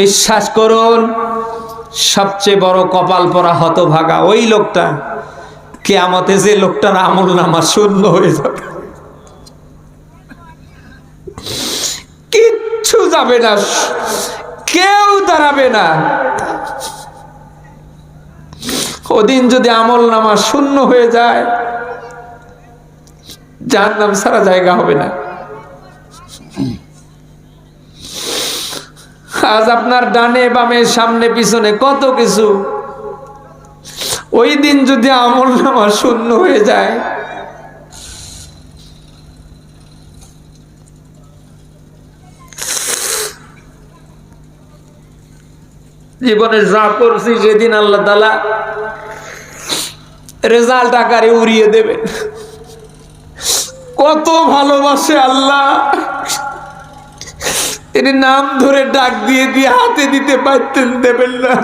বিশ্বাস করুন, সবচেয়ে বড় কপাল পরা হতভাগা ওই লোকটা। কে কেয়ামতে যে লোকটার আমল নামা শূন্য হয়ে যাবে। কিচ্ছু যাবে না, কেউ দাঁড়াবে না। ওদিন যদি আমল নামা শূন্য হয়ে যায় যার নাম সারা জায়গা হবে না। আজ আপনার ডানে বামে সামনে পিছনে কত কিছু। ওই দিন যদি আমল নামা শূন্য হয়ে যায়। জীবনে যা করছি সেদিন আল্লাহ তালা রেজাল্ট আকারে উড়িয়ে দেবেন। কত ভালোবাসে আল্লাহ। তিনি নাম ধরে ডাক দিয়ে দিয়ে হাতে দিতে পারতেন দেবেন না।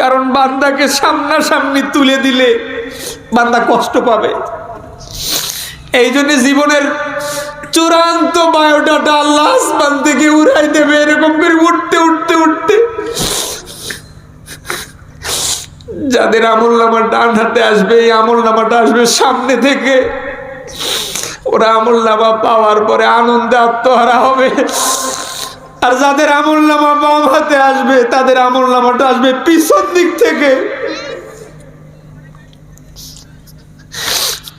কারণ বান্দাকে সামনাসামনি তুলে দিলে বান্দা কষ্ট পাবে। এই জন্য জীবনের চূড়ান্ত বায়োডাটা আল্লাহ আসমান থেকে উড়াই দেবে, এরকম করে উঠতে উঠতে উঠতে। যাদের আমল নামা ডান হাতে আসবে, এই আমল নামাটা আসবে সামনে থেকে। ওরা আমল নামা পাওয়ার পরে আনন্দে আত্মহারা হবে। আর যাদের আমল নামা বাম হাতে আসবে, তাদের আমল নামাটা আসবে পিছন দিক থেকে।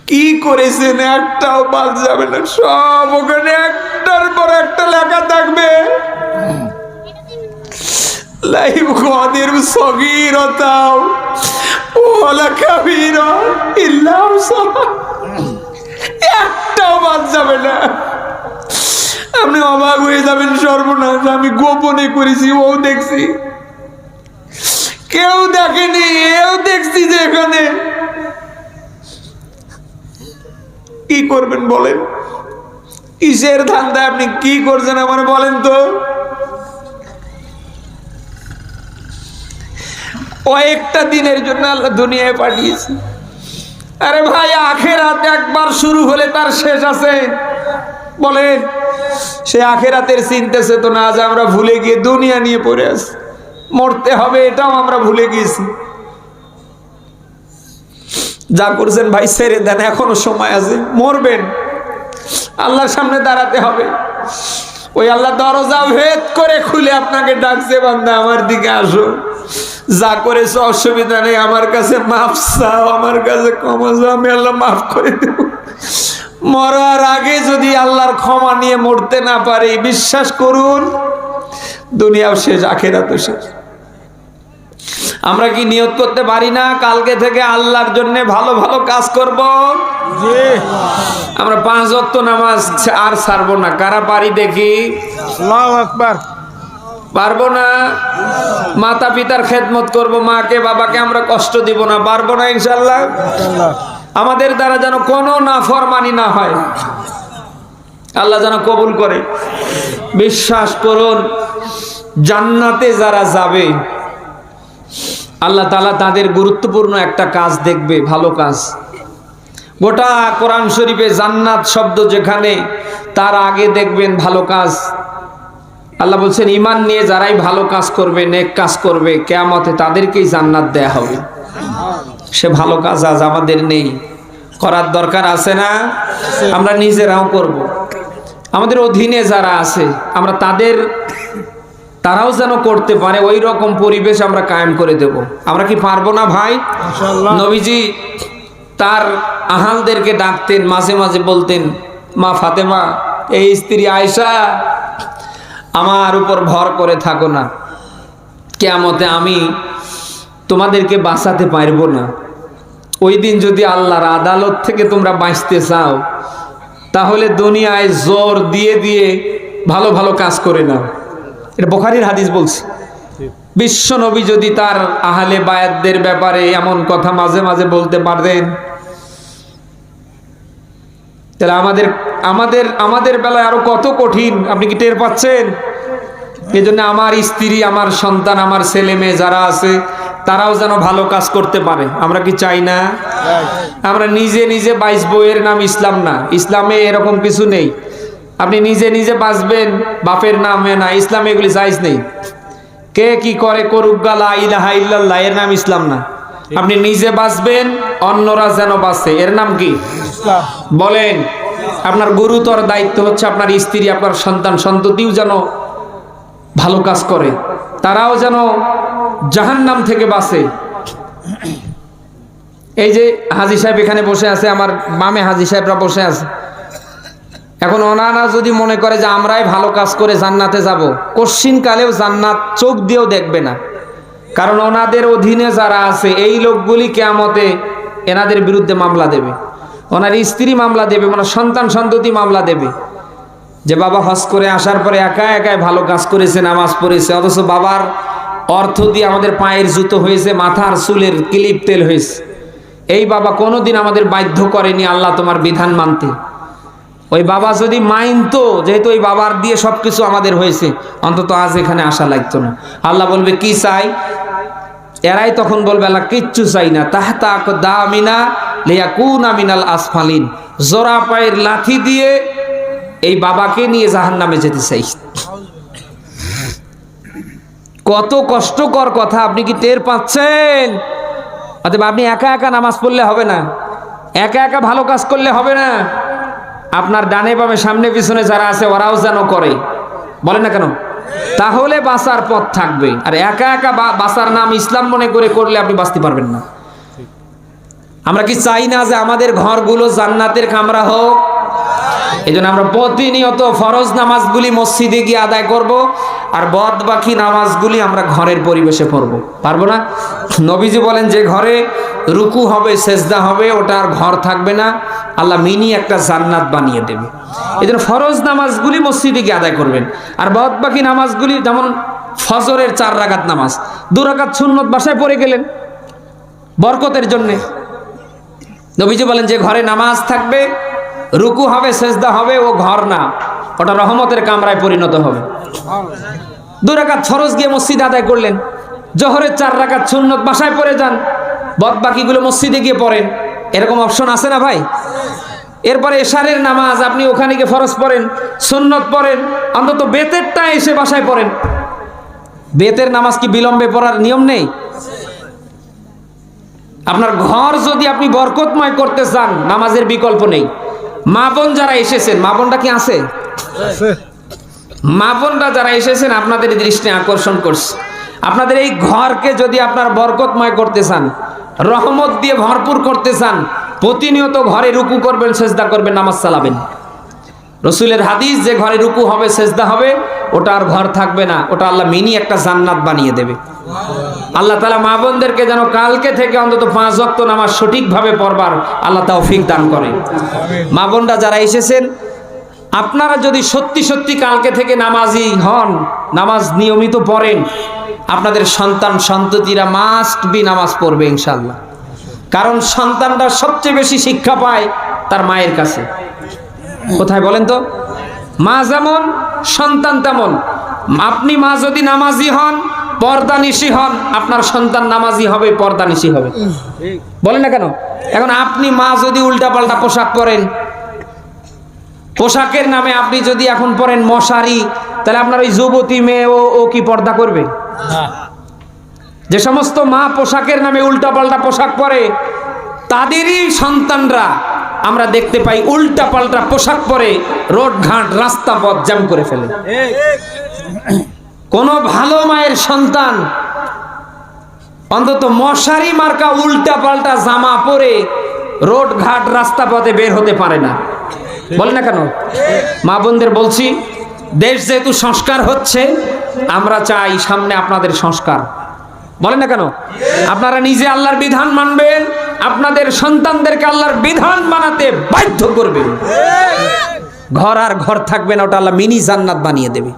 কি করেছেন একটাও বাদ যাবে না, সব ওখানে একটার পর একটা লেখা থাকবে। লাইভ কদের সগীরতাও ওলা কাবির ইল্লাম একটাও যাবে না। আপনি অবাক হয়ে যাবেন সর্বনাশ, আমি গোপনে করেছি ও দেখছি। কেউ দেখেনি, এও দেখছি যে এখানে। কি করবেন বলেন? কিসের ধান্দা আপনি কি করছেন আমার বলেন তো? কয়েকটা দিনের জন্য আল্লাহ দুনিয়ায় পাঠিয়েছে। আরে ভাই, আখেরাত একবার শুরু হলে তার শেষ আছে। বলেন সে আখেরাতের চিনতেছে তো না আজ আমরা ভুলে গিয়ে দুনিয়া নিয়ে পড়ে আছি। মরতে হবে, এটাও আমরা ভুলে গিয়েছি। যা করছেন ভাই, ছেড়ে দেন, এখনও সময় আছে। মরবেন। আল্লাহর সামনে দাঁড়াতে হবে। ওই আল্লাহ দরজা ভেদ করে খুলে আপনাকে ডাকছে, বান্দা, আমার দিকে আসো। যা করেছে অসুবিধা নেই আমার কাছে মাফ চাও আমার কাছে ক্ষমা চাও আমি আল্লাহ মাফ করে দেব। মরার আগে যদি আল্লাহর ক্ষমা নিয়ে মরতে না পারে বিশ্বাস করুন দুনিয়াও শেষ আখেরা তো শেষ। আমরা কি নিয়ত করতে পারি না? কালকে থেকে আল্লাহর জন্য ভালো ভালো কাজ করব? আমরা পাঁচ অক্ত নামাজ আর ছাড়বো না। কারা পারি দেখি? আকবার। পারব না। মাতা পিতার খেদমত করব, মাকে, বাবাকে আমরা কষ্ট দিব না। পারব না ইনশাল্লাহ আমাদের দ্বারা যেন কোনো না ফরমানি না হয়। আল্লাহ যেন কবুল করে। বিশ্বাস করুন, জান্নাতে যারা যাবে, আল্লাহ তালা তাদের গুরুত্বপূর্ণ একটা কাজ দেখবে, ভালো কাজ। গোটা কোরআন শরীফে জান্নাত শব্দ যেখানে, তার আগে দেখবেন ভালো কাজ। আল্লাহ বলছেন ইমান নিয়ে যারাই ভালো কাজ করবে নেক কাজ করবে কেয়ামতে তাদেরকেই জান্নাত দেয়া হবে। সে ভালো কাজ আজ আমাদের নেই। করার দরকার আছে না? আমরা নিজেরাও করব। আমাদের অধীনে যারা আছে আমরা তাদের তারাও যেন করতে পারে ওই রকম পরিবেশ আমরা কায়েম করে দেব। আমরা কি পারব না ভাই? নবীজি তার আহালদেরকে ডাকতেন মাঝে মাঝে বলতেন মা ফাতেমা এই স্ত্রী আয়সা আমার উপর ভর করে থাকো না। কেয়ামতে আমি তোমাদেরকে বাঁচাতে পারব না। ওই দিন যদি আল্লাহর আদালত থেকে তোমরা বাঁচতে চাও, তাহলে দুনিয়ায় জোর দিয়ে দিয়ে ভালো ভালো কাজ করে নাও। এটা বোখারির হাদিস বলছি। বিশ্ব নবী যদি তার আহলে বায়াতদের ব্যাপারে এমন কথা মাঝে মাঝে বলতে পারতেন, তাহলে আমাদের আমাদের আমাদের বেলায় আরও কত কঠিন, আপনি কি টের পাচ্ছেন? এই জন্য আমার স্ত্রী আমার সন্তান আমার ছেলে মেয়ে যারা আছে তারাও যেন ভালো কাজ করতে পারে। আমরা কি চাই না? আমরা নিজে নিজে বাইশ বইয়ের নাম ইসলাম না। ইসলামে এরকম কিছু নেই। আপনি নিজে নিজে বাঁচবেন বাপের নামে না। ইসলামে এগুলি জায়জ নেই। কে কি করে করুক গালা ইলাহা ইল্লাল্লাহ এর নাম ইসলাম না। আপনি নিজে বাঁচবেন অন্যরা যেন বাঁচে। এর নাম কি? বলেন আপনার গুরুতর দায়িত্ব হচ্ছে আপনার স্ত্রী আপনার সন্তান সন্ততিও যেন ভালো কাজ করে। তারাও যেন জাহান্নাম থেকে বাঁচে। এই যে হাজি সাহেব এখানে বসে আছে, আমার মামে হাজি সাহেবরা বসে আছে। এখন ওনারা যদি মনে করে যে আমরাই ভালো কাজ করে জান্নাতে যাব, কশ্চিন কালেও জান্নাত চোখ দিয়েও দেখবে না। কারণ ওনাদের অধীনে যারা আছে, এই লোকগুলি কেয়ামতে এনাদের বিরুদ্ধে মামলা দেবে। ওনার স্ত্রী মামলা দেবে, ওনার সন্তান সন্ততি মামলা দেবে। যে বাবা হজ করে আসার পরে একা একাই ভালো কাজ করেছে, নামাজ পড়েছে, অথচ বাবার অর্থ দিয়ে আমাদের পায়ের জুতো হয়েছে, মাথার চুলের ক্লিপ তেল হয়েছে। এই বাবা কোনোদিন আমাদের বাধ্য করেনি আল্লাহ তোমার বিধান মানতে। ওই বাবা যদি মাইনতো, যেহেতু ওই বাবার দিয়ে সবকিছু আমাদের হয়েছে, অন্তত আজ এখানে আসা লাগতো না। আল্লাহ বলবে, কি চাই? এরাই তখন বলবে, আল্লাহ, কিচ্ছু চাই না। তাহতা লিয়া কুন আমিনাল আসফালিন। জোড়া পায়ের লাথি দিয়ে এই বাবাকে নিয়ে জাহান নামে যেতে চাই কত কষ্টকর কথা, আপনি কি টের পাচ্ছেন? অতএব আপনি একা একা নামাজ পড়লে হবে না। একা একা ভালো কাজ করলে হবে না। আপনার ডানে বামে সামনে পিছনে যারা আছে, ওরাও যেন করে। বলেন না কেন? তাহলে বাঁচার পথ থাকবে। আর একা একা বা- বাঁচার নাম ইসলাম মনে করে করলে আপনি বাঁচতে পারবেন না। আমরা কি চাই না যে আমাদের ঘরগুলো জান্নাতের কামরা হোক? এই জন্য আমরা প্রতিনিয়ত ফরজ নামাজগুলি মসজিদে গিয়ে আদায় করব আর বদ বাকি নামাজগুলি আমরা ঘরের পরিবেশে পড়ব। পারব না? নবীজি বলেন, যে ঘরে রুকু হবে, সেজদা হবে, ওটা আর ঘর থাকবে না। আল্লাহ মিনি একটা জান্নাত বানিয়ে দেবে। এই জন্য ফরজ নামাজগুলি মসজিদে গিয়ে আদায় করবেন। আর বদ বাকি নামাজগুলি যেমন ফজরের চার রাকাত নামাজ, দু রাকাত সুন্নত বাসায় পড়ে গেলেন বরকতের জন্যে। নবীজি বলেন, যে ঘরে নামাজ থাকবে রুকু হবে, সেজদা হবে ও ঘর না। ওটা রহমতের কামরায় পরিণত হবে। দু রাকাত ফরজ গিয়ে মসজিদ আদায় করলেন। জহরের চার রাকাত সুন্নত বাসায় পড়ে যান। বদ বাকিগুলো মসজিদে গিয়ে পড়েন। এরকম অপশন আছে না ভাই? এরপরে এশারের নামাজ আপনি ওখানে গিয়ে ফরজ পড়েন, সুন্নত পড়েন, অন্তত বেতেরটা এসে বাসায় পড়েন। বেতের নামাজ কি বিলম্বে পড়ার নিয়ম নেই? আপনার ঘর যদি আপনি বরকতময় করতে চান, নামাজের বিকল্প নেই। মা বোন যারা এসেছেন মা বোনটা কি আছে? মা বোনরা যারা এসেছেন আপনাদের দৃষ্টি আকর্ষণ করছে। আপনাদের এই ঘরকে যদি আপনার বরকতময় করতে চান রহমত দিয়ে ভরপুর করতে চান প্রতিনিয়ত ঘরে রুকু করবেন সেজদা করবেন নামাজ চালাবেন রসুলের হাদিস যে ঘরে রুকু হবে সেজদা হবে ওটা আর ঘর থাকবে না। ওটা আল্লাহ মিনি একটা জান্নাত বানিয়ে দেবে। আল্লাহ তালা মা বোনদেরকে যেন কালকে থেকে অন্তত পাঁচ অক্ত নামাজ সঠিকভাবে পড়বার আল্লাহ তৌফিক দান করে মা বোনরা যারা এসেছেন আপনারা যদি সত্যি সত্যি কালকে থেকে নামাজি হন নামাজ নিয়মিত পড়েন আপনাদের সন্তান সন্ততিরা মাস্ট বি নামাজ পড়বে ইনশাল্লাহ কারণ সন্তানরা সবচেয়ে বেশি শিক্ষা পায় তার মায়ের কাছে। কোথায় বলেন তো? মা যেমন, সন্তান তেমন। আপনি মা যদি নামাজি হন, পর্দানিশি হন, আপনার সন্তান নামাজি হবে, পর্দানিশি হবে। বলেন না কেন? এখন আপনি মা যদি উল্টাপাল্টা পোশাক পরেন, পোশাকের নামে আপনি যদি এখন পরেন মশারি, তাহলে আপনার ওই যুবতী মেয়ে ও ও কি পর্দা করবে? যে সমস্ত মা পোশাকের নামে উল্টাপাল্টা পোশাক পরে, তাদেরই সন্তানরা আমরা দেখতে পাই উল্টা পাল্টা পোশাক পরে রোড ঘাট, রাস্তা পথ জ্যাম করে ফেলে। কোন ভালো মায়ের সন্তান, অন্তত মশারি মার্কা উল্টা পাল্টা জামা পরে রোড ঘাট, রাস্তা পথে বের হতে পারে না। বলে না কেন? মা বোনদের বলছি, দেশ যেহেতু সংস্কার হচ্ছে, আমরা চাই সামনে আপনাদের সংস্কার। বলেন না কেন? আপনারা নিজে আল্লাহর বিধান মানবেন, আপনাদের সন্তানদেরকে আল্লাহর বিধান মানাতে বাধ্য করবেন। ঘর আর ঘর থাকবে না, ওটা আল্লাহ মিনি জান্নাত বানিয়ে দেবে।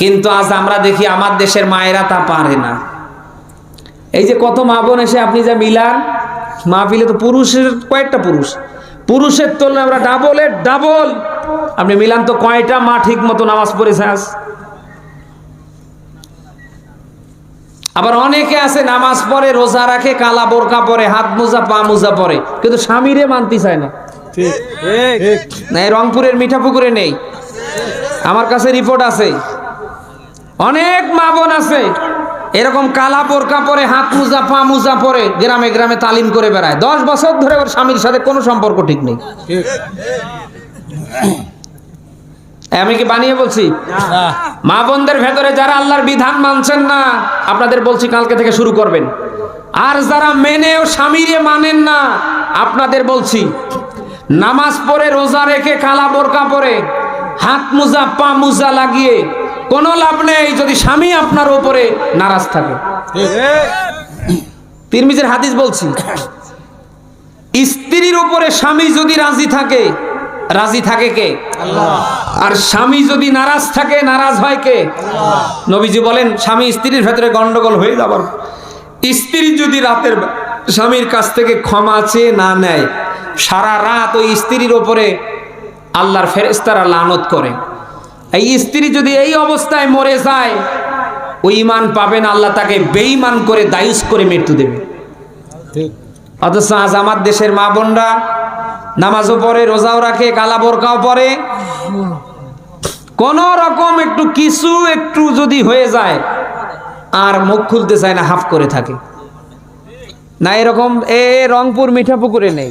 কিন্তু আজ আমরা দেখি আমার দেশের মায়েরা তা পারে না। এই যে কত মা বোন এসে আপনি যা মিলান মা মাহফিলে তো পুরুষের কয়েকটা পুরুষ। পুরুষের তুলনায় আমরা ডাবলের ডাবল আপনি মিলান তো কয়টা মা ঠিক মতো নামাজ পড়েছে আজ? আবার অনেকে আছে নামাজ পড়ে রোজা রাখে কালা বোরকা পরে হাত মোজা পা মোজা পরে কিন্তু স্বামীরে মানতে চায় না। ঠিক ঠিক। না এই রংপুরের মিঠা পুকুরে নেই। আমার কাছে রিপোর্ট আছে। অনেক মা বোন আছে এরকম কালা বোরকা পরে হাত মুজা পা মুজা পরে গ্রামে গ্রামে তালিম করে বেড়ায়। দশ বছর ধরে ওর স্বামীর সাথে কোনো সম্পর্ক ঠিক নেই। আমি কি বানিয়ে বলছি? মা বোনদের ভেতরে যারা আল্লাহর বিধান মানছেন না, আপনাদের বলছি কালকে থেকে শুরু করবেন। আর যারা মেনেও স্বামীরে মানেন না, আপনাদের বলছি, নামাজ পড়ে, রোজা রেখে কালা বোরকা পরে, হাত মুজা, পা মুজা লাগিয়ে, কোনো লাভ নেই যদি স্বামী আপনার উপরে নারাজ থাকে। তিরমিজের হাদিস বলছি, স্ত্রীর উপরে স্বামী যদি রাজি থাকে রাজি থাকে কে? আর স্বামী যদি নারাজ থাকে, নারাজ হয় কে? নবীজি বলেন, স্বামী স্ত্রীর ভেতরে গন্ডগোল হয়ে যাবার। স্ত্রী যদি রাতের স্বামীর কাছ থেকে ক্ষমা চেয়ে না নেয়, সারা রাত ওই স্ত্রীর ওপরে আল্লাহর ফেরেস্তারা লানত করে। এই স্ত্রী যদি এই অবস্থায় মরে যায় ওই ইমান পাবেন আল্লাহ তাকে বেঈমান করে দায়ুস করে মৃত্যু দেবে। অথচ আজ আমার দেশের মা বোনরা নামাজও পড়ে, রোজাও রাখে কালা বোরকাও পরে কোন রকম একটু কিছু একটু যদি হয়ে যায়, আর মুখ খুলতে চায় না, হাফ করে থাকে। না এরকম, এ রংপুর মিঠা পুকুরে নেই।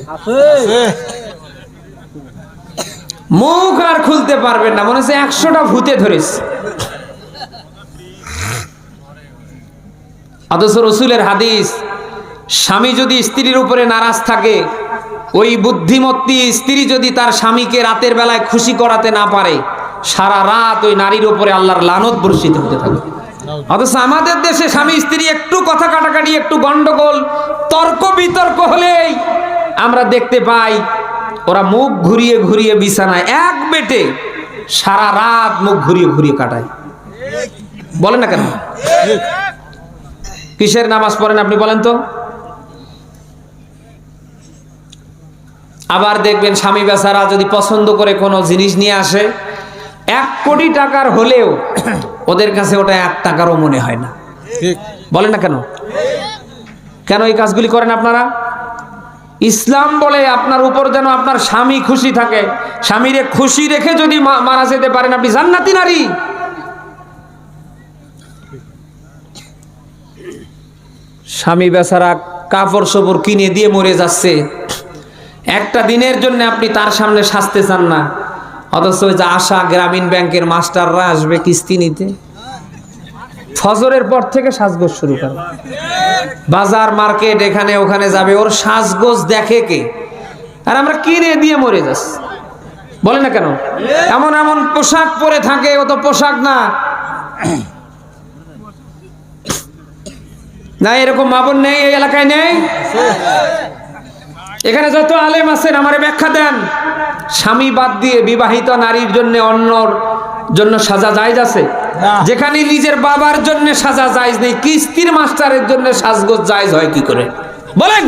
মুখ আর খুলতে পারবেন না, মনে হচ্ছে একশোটা ভূতে ধরেছে। অথচ রসুলের হাদিস, স্বামী যদি স্ত্রীর উপরে নারাজ থাকে ওই বুদ্ধিমত্তি স্ত্রী যদি তার স্বামীকে রাতের বেলায় খুশি করাতে না পারে, সারা রাত ওই নারীর উপরে আল্লাহর লানত বর্ষিত হতে থাকে। অথচ আমাদের দেশে স্বামী স্ত্রী একটু কথা কাটাকাটি, একটু গন্ডগোল, তর্ক বিতর্ক হলেই আমরা দেখতে পাই ওরা মুখ ঘুরিয়ে ঘুরিয়ে বিছানায়, এক বেটে সারা রাত মুখ ঘুরিয়ে ঘুরিয়ে কাটায়। বলেন না কেন? কিসের নামাজ পড়েন আপনি বলেন তো? আবার দেখবেন স্বামী বেচারা যদি পছন্দ করে কোনো জিনিস নিয়ে আসে এক কোটি টাকার হলেও ওদের কাছে ওটা এক টাকারও মনে হয় না। বলে না কেন? কেন এই কাজগুলি করেন আপনারা? ইসলাম বলে আপনার উপর যেন আপনার স্বামী খুশি থাকে স্বামীরে খুশি রেখে যদি মারা যেতে পারেন আপনি জান্নাতি নারী। স্বামী বেচারা কাপড় সপড় কিনে দিয়ে মরে যাচ্ছে একটা দিনের জন্য আপনি তার সামনে সাজতে চান না। অথচ ওই যে আশা গ্রামীণ ব্যাংকের মাস্টাররা আসবে কিস্তি নিতে। ফজরের পর থেকে সাজগোজ শুরু করে বাজার মার্কেট এখানে ওখানে যাবে, ওর সাজগোজ দেখে কে? আর আমরা কিনে দিয়ে মরে যাচ্ছি বলে না কেন? এমন এমন পোশাক পরে থাকে, ও তো পোশাক না। না, এরকম মাবন নেই, এই এলাকায় নেই? এখানে যত আলেম আছেন আমারে ব্যাখ্যা দেন। স্বামী বাদ দিয়ে বিবাহিত নারীর জন্য অন্যর জন্য সাজা জায়জ আছে? যেখানে নিজের বাবার জন্য সাজা জায়জ নেই কিস্তির মাস্টারের জন্য সাজগোজ জায়জ হয় কি করে? বলেন!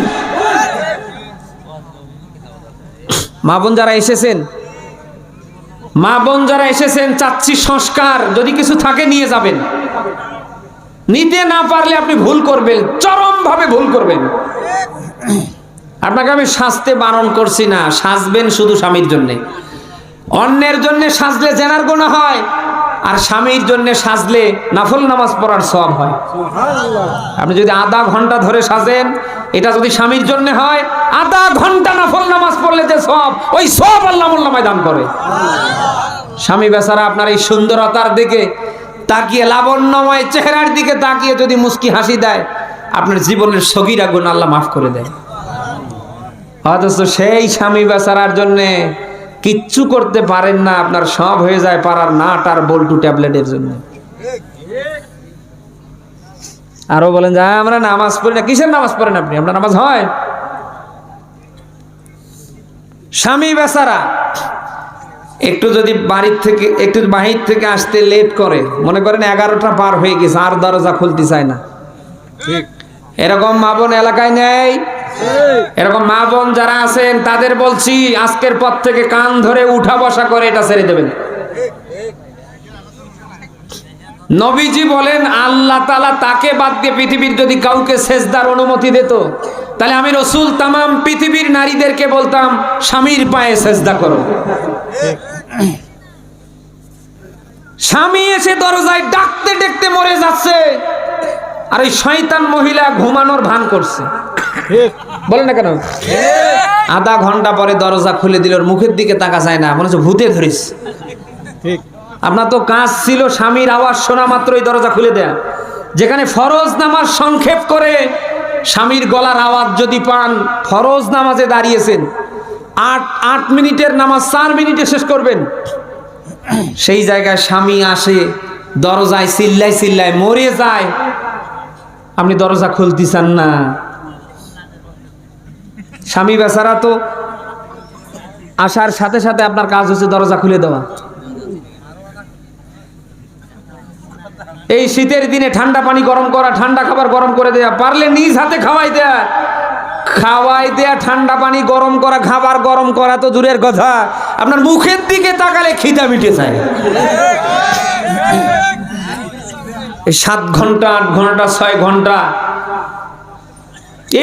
মা বোন যারা এসেছেন মা বোন যারা এসেছেন চাচ্ছি সংস্কার যদি কিছু থাকে নিয়ে যাবেন। নিতে না পারলে আপনি ভুল করবেন চরম ভাবে ভুল করবেন। আপনাকে আমি সাজতে বারণ করছি না সাজবেন শুধু স্বামীর জন্যে। অন্যের জন্য সাজলে জেনার গোনা হয় আর স্বামীর জন্য সাজলে নাফল নামাজ পড়ার সব হয়। আপনি যদি আধা ঘণ্টা ধরে সাজেন এটা যদি স্বামীর জন্য হয় আধা ঘণ্টা নাফল নামাজ পড়লে যে সব ওই সব আল্লাহ দান করে। স্বামী বেচারা আপনার এই সুন্দরতার দিকে তাকিয়ে লাবণ্যময় চেহারার দিকে তাকিয়ে যদি মুস্কি হাসি দেয় আপনার জীবনের সগিরা গুণ আল্লাহ মাফ করে দেয়। অথচ সেই স্বামী বেচারার জন্যে কিচ্ছু করতে পারেন না আপনার সব হয়ে যায় পাড়ার নাট আর বল্টু ট্যাবলেটের জন্য। আরও বলেন যে "হ্যাঁ, আমরা নামাজ পড়ি না। কিসের নামাজ পড়েন আপনি? আপনার নামাজ হয়? স্বামী বেচারা একটু যদি বাড়ির থেকে একটু বাহির থেকে আসতে লেট করে মনে করেন এগারোটা পার হয়ে গেছে আর দরজা খুলতে চায় না। এরকম মা বোন এলাকায় নেই। এরকম মা বোন যারা আছেন, তাদের বলছি, আজকের পর থেকে কান ধরে উঠা বসা করে এটা ছেড়ে দেবেন। নবীজি বলেন, আল্লাহ তালা তাকে বাদ দিয়ে পৃথিবীর যদি কাউকে সেজদার অনুমতি দিত, তাহলে আমি রসুল তামাম পৃথিবীর নারীদেরকে বলতাম, স্বামীর পায়ে সেজদা করো। স্বামী এসে দরজায় ডাকতে ডাকতে মরে যাচ্ছে। আর ওই শয়তান মহিলা ঘুমানোর ভান করছে। বলেন না কেন? আধা ঘণ্টা পরে দরজা খুলে দিল মুখের দিকে তাকা যায় না, মনে হচ্ছে ভূতে ধরিস আপনার তো কাজ ছিল স্বামীর আওয়াজ শোনা মাত্রই দরজা খুলে দেয়া। যেখানে ফরজ নামাজ সংক্ষেপ করে স্বামীর গলার আওয়াজ যদি পান, ফরজ নামাজে দাঁড়িয়েছেন। আট আট মিনিটের নামাজ চার মিনিটে শেষ করবেন। সেই জায়গায় স্বামী আসে, দরজায় চিল্লায় চিল্লায় মরে যায়। আপনি দরজা খুলতে চান না। স্বামী বেচারা তো আসার সাথে সাথে আপনার কাজ হচ্ছে দরজা খুলে দেওয়া। এই শীতের দিনে ঠান্ডা পানি গরম করা, ঠান্ডা খাবার গরম করে দেয়া, পারলে নিজ হাতে খাওয়াই দেয়া। খাওয়াই দেয়া, ঠান্ডা পানি গরম করা, খাবার গরম করা তো দূরের কথা। আপনার মুখের দিকে তাকালে খিদা মিটে যায়। এই সাত ঘণ্টা, আট ঘণ্টা, ছয় ঘণ্টা।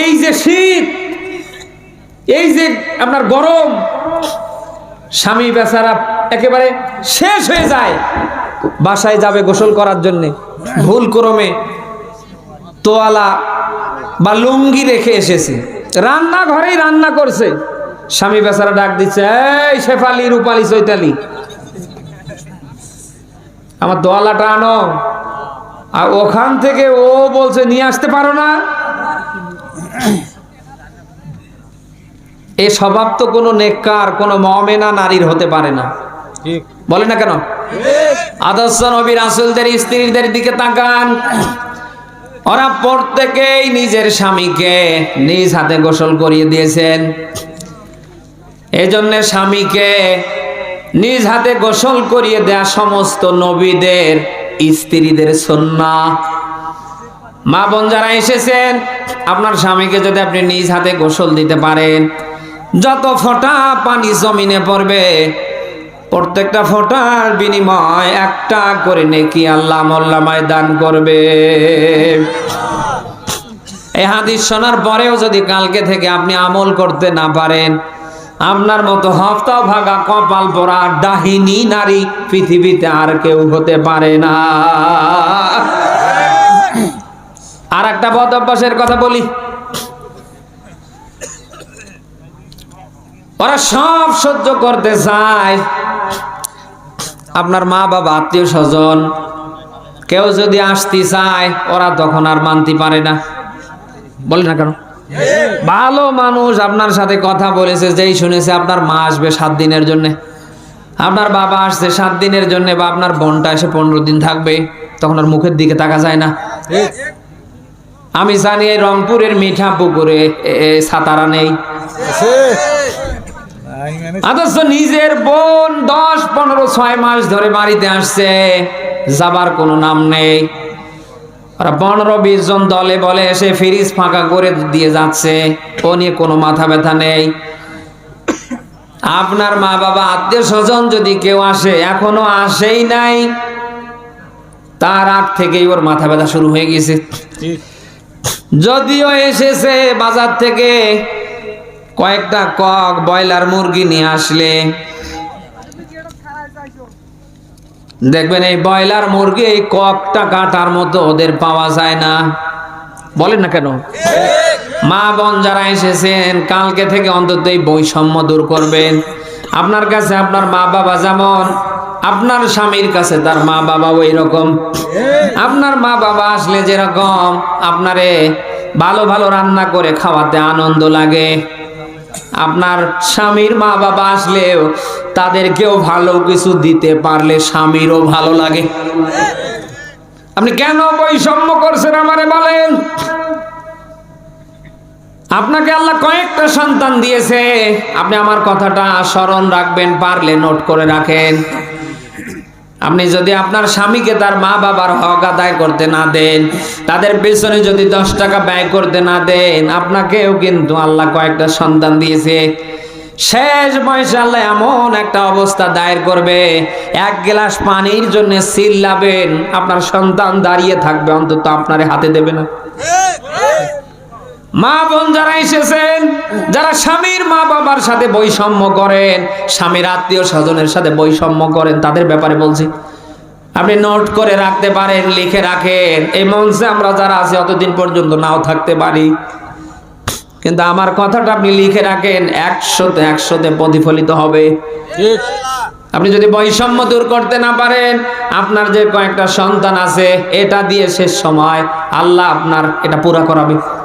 এই যে শীত, এই যে আপনার গরম, স্বামী বেচারা একেবারে শেষ হয়ে যায়। বাসায় যাবে গোসল করার জন্য, ভুল ক্রমে তোয়ালা বা লুঙ্গি রেখে এসেছে। রান্না ঘরেই রান্না করছে। স্বামী বেচারা ডাক দিচ্ছে, এই শেফালি, রূপালি, চৈতালি, আমার দোয়ালাটা আনো। আর ওখান থেকে ও বলছে নিয়ে আসতে পারো না? এ স্বভাব তো কোনো নেককার কোনো মমেনা নারীর হতে পারে না। বলে না কেন? আদর্শ নবী রাসুলদের স্ত্রীদের দিকে তাকান। ওরা প্রত্যেকেই নিজের স্বামীকে নিজ হাতে গোসল করিয়ে দিয়েছেন। এজন্য স্বামীকে নিজ হাতে গোসল করিয়ে দেয়া সমস্ত নবীদের স্ত্রীদের সন্না। মা বোন যারা এসেছেন, আপনার স্বামীকে যদি আপনি নিজ হাতে গোসল দিতে পারেন, যত ফোঁটা পানি জমিনে পড়বে, প্রত্যেকটা ফোঁটার বিনিময় একটা করে নেকি আল্লাহ মোল্লামায় দান করবে। এই হাদিস শোনার পরেও যদি কালকে থেকে আপনি আমল করতে না পারেন আপনার মতো হফতা ভাগা কপাল পরা ডাহিনী নারী পৃথিবীতে আর কেউ হতে পারে না। আর একটা বদ অভ্যাসের কথা বলি। ওরা সব সহ্য করতে চায়। আপনার মা বাবা, আত্মীয় স্বজন কেউ যদি আসতে চায়, ওরা তখন আর মানতে পারে না। বলে না কেন? ভালো মানুষ আপনার সাথে কথা বলেছে, যেই শুনেছে আপনার মা আসবে সাত দিনের জন্য। আপনার বাবা আসছে সাত দিনের জন্য বা আপনার বোনটা এসে পনেরো দিন থাকবে, তখন আর মুখের দিকে তাকা যায় না। আমি জানি এই রংপুরের মিঠা পুকুরে সাতারা নেই। অথচ নিজের বোন দশ, পনেরো, ছয় মাস ধরে বাড়িতে আসছে, যাবার কোনো নাম নেই। পনেরো বিশ জন দলে বলে এসে ফিরিজ ফাঁকা করে দিয়ে যাচ্ছে। ও নিয়ে কোনো মাথা ব্যথা নেই। আপনার মা বাবা আত্মীয় স্বজন যদি কেউ আসে, এখনও আসেই নাই, তার আগ থেকেই ওর মাথা ব্যথা শুরু হয়ে গেছে। যদিও এসেছে বাজার থেকে কয়েকটা কক, ব্রয়লার মুরগি নিয়ে আসলে দেখবেন এই ব্রয়লার মুরগি এই ককটা কাটার মতো ওদের পাওয়া যায় না। বলেন না কেন? মা বোন যারা এসেছেন, কালকে থেকে অন্তত এই বৈষম্য দূর করবেন। আপনার কাছে আপনার মা বাবা যেমন, আপনার স্বামীর কাছে তার মা বাবা ওই রকম আপনার মা বাবা আসলে যেরকম, আপনারে ভালো ভালো রান্না করে খাওয়াতে আনন্দ লাগে। আপনার স্বামীর মা বাবা আসলেও তাদেরকেও ভালো কিছু দিতে পারলে স্বামীরও ভালো লাগে। আপনি কেন বৈষম্য করছেন আমারে বলেন? আপনাকে আল্লাহ কয়েকটা সন্তান দিয়েছে। আপনি আমার কথাটা স্মরণ রাখবেন, পারলে নোট করে রাখেন। আপনি যদি আপনার স্বামীকে তার মা বাবার হক আদায় করতে না দেন, তাদের পেছনে যদি দশ টাকা ব্যয় করতে না দেন, আপনাকেও কিন্তু আল্লাহ কয়েকটা সন্তান দিয়েছে। শেষ বয়সে আল্লাহ এমন একটা অবস্থা দায়ের করবে, এক গ্লাস পানির জন্য চিল্লাবেন আপনার সন্তান দাঁড়িয়ে থাকবে, অন্তত আপনার হাতে দেবে না। মা বোন যারা এসেছেন, যারা স্বামীর মা বাবার সাথে বৈষম্য করেন, স্বামীর আত্মীয় স্বজনের সাথে বৈষম্য করেন, তাদের ব্যাপারে বলছি। আপনি নোট করে রাখতে পারেন, লিখে রাখেন। এই মঞ্চে আমরা যারা আছি, অতদিন পর্যন্ত নাও থাকতে পারি। কিন্তু আমার কথাটা আপনি লিখে রাখেন, একশোতে একশোতে প্রতিফলিত হবে। আপনি যদি বৈষম্য দূর করতে না পারেন, আপনার যে কয়েকটা সন্তান আছে, এটা দিয়ে শেষ সময়। আল্লাহ আপনার এটা পুরা করাবে।